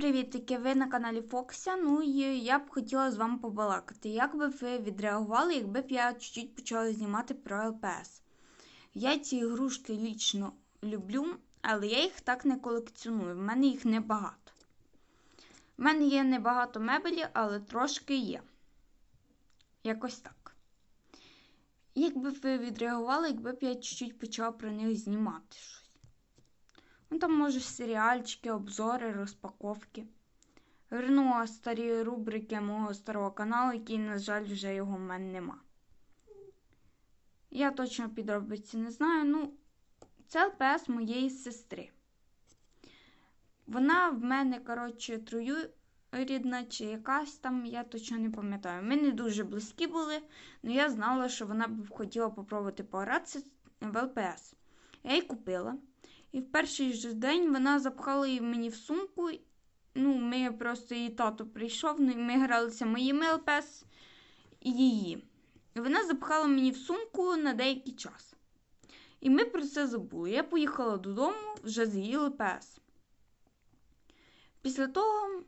привітики! Ви на каналі Фокся. Ну і я б хотіла з вами побалакати. Як би ви відреагували, якби б я чуть-чуть почала знімати про ЛПС? Я ці ігрушки лічно люблю, але я їх так не колекціоную. В мене їх небагато. В мене є небагато мебелі, але трошки є. Якось так. Як би ви відреагували, якби б я чуть-чуть почала про них знімати? Ну, там, може, серіальчики, обзори, розпаковки. Верну старі рубрики мого старого каналу, який, на жаль, вже його в мене нема. Я точно підробиці не знаю. Ну, це ЛПС моєї сестри. Вона в мене, коротше, троюрідна чи якась там, я точно не пам'ятаю. Ми не дуже близькі були, але я знала, що вона б хотіла попробувати погратися в ЛПС. Я її купила. І в перший же день вона запхала її мені в сумку. Ну, ми просто її тато прийшов, ну, і ми гралися моїми ЛПС і її. І вона запхала мені в сумку на деякий час. І ми про це забули. Я поїхала додому вже з її ЛПС. Після того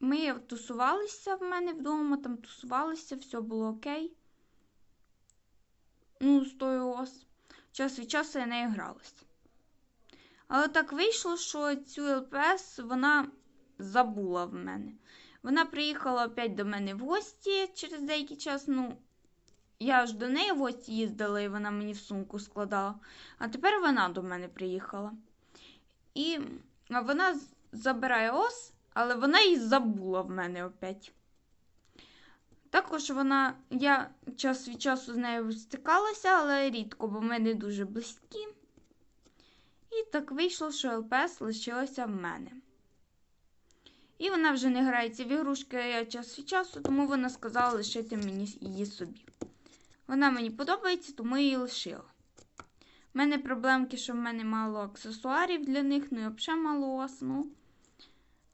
ми тусувалися в мене вдома, там тусувалися, все було окей. Ну, з тою ос. Час від часу я нею гралася. Але так вийшло, що цю ЛПС вона забула в мене. Вона приїхала опять до мене в гості через деякий час. Ну, я ж до неї в гості їздила, і вона мені в сумку складала. А тепер вона до мене приїхала. І вона забирає ос, але вона її забула в мене опять. Також вона, я час від часу з нею стикалася, але рідко, бо ми не дуже близькі. І так вийшло, що ЛПС лишилася в мене. І вона вже не грається в ігрушки час від часу, тому вона сказала лишити мені її собі. Вона мені подобається, тому її лишила. У мене проблемки, що в мене мало аксесуарів для них, ну і взагалі мало осну.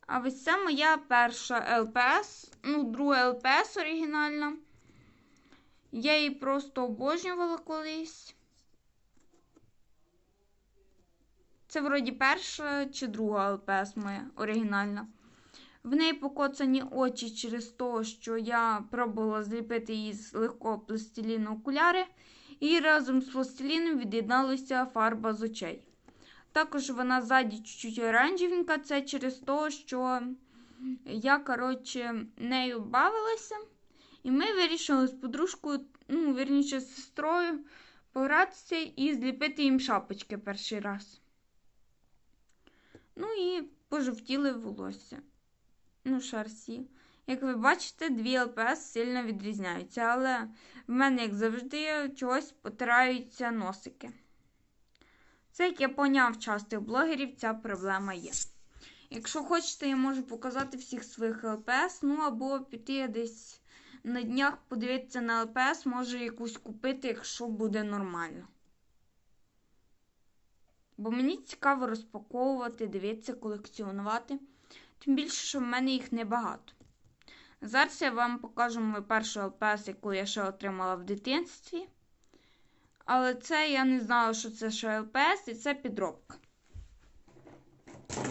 А ось це моя перша ЛПС, ну, друга ЛПС оригінальна. Я її просто обожнювала колись. Це вроді перша чи друга ЛПС моя оригінальна. В неї покоцані очі через те, що я пробувала зліпити її з легкого пластиліну окуляри, і разом з пластиліном від'єдналася фарба з очей. Також вона ззаді чуть-чуть оранжевенька, це через те, що я, коротше, нею бавилася. І ми вирішили з подружкою, ну, вірніше, з сестрою погратися і зліпити їм шапочки перший раз. Ну і пожовтіли волосся. Ну, шарсі. Як ви бачите, дві ЛПС сильно відрізняються, але в мене, як завжди, чогось потираються носики. Це, як я поняв частих блогерів, ця проблема є. Якщо хочете, я можу показати всіх своїх ЛПС, ну або піти десь на днях подивитися на ЛПС, може якусь купити, якщо буде нормально. Бо мені цікаво розпаковувати, дивитися, колекціонувати. Тим більше, що в мене їх небагато. Зараз я вам покажу мою першу ЛПС, яку я ще отримала в дитинстві. Але це я не знала, що це ще ЛПС, і це підробка.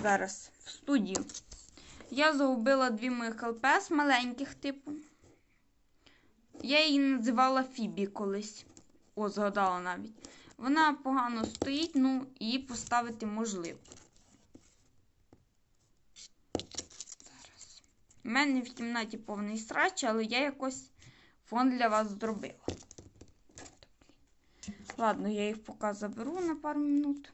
Зараз в студію. Я загубила дві моїх ЛПС маленьких типу. Я її називала Фібі колись. О, згадала навіть. Вона погано стоїть, ну, її поставити можливо. Зараз. У мене в кімнаті повний срач, але я якось фон для вас зробила. Ладно, я їх поки заберу на пару минут.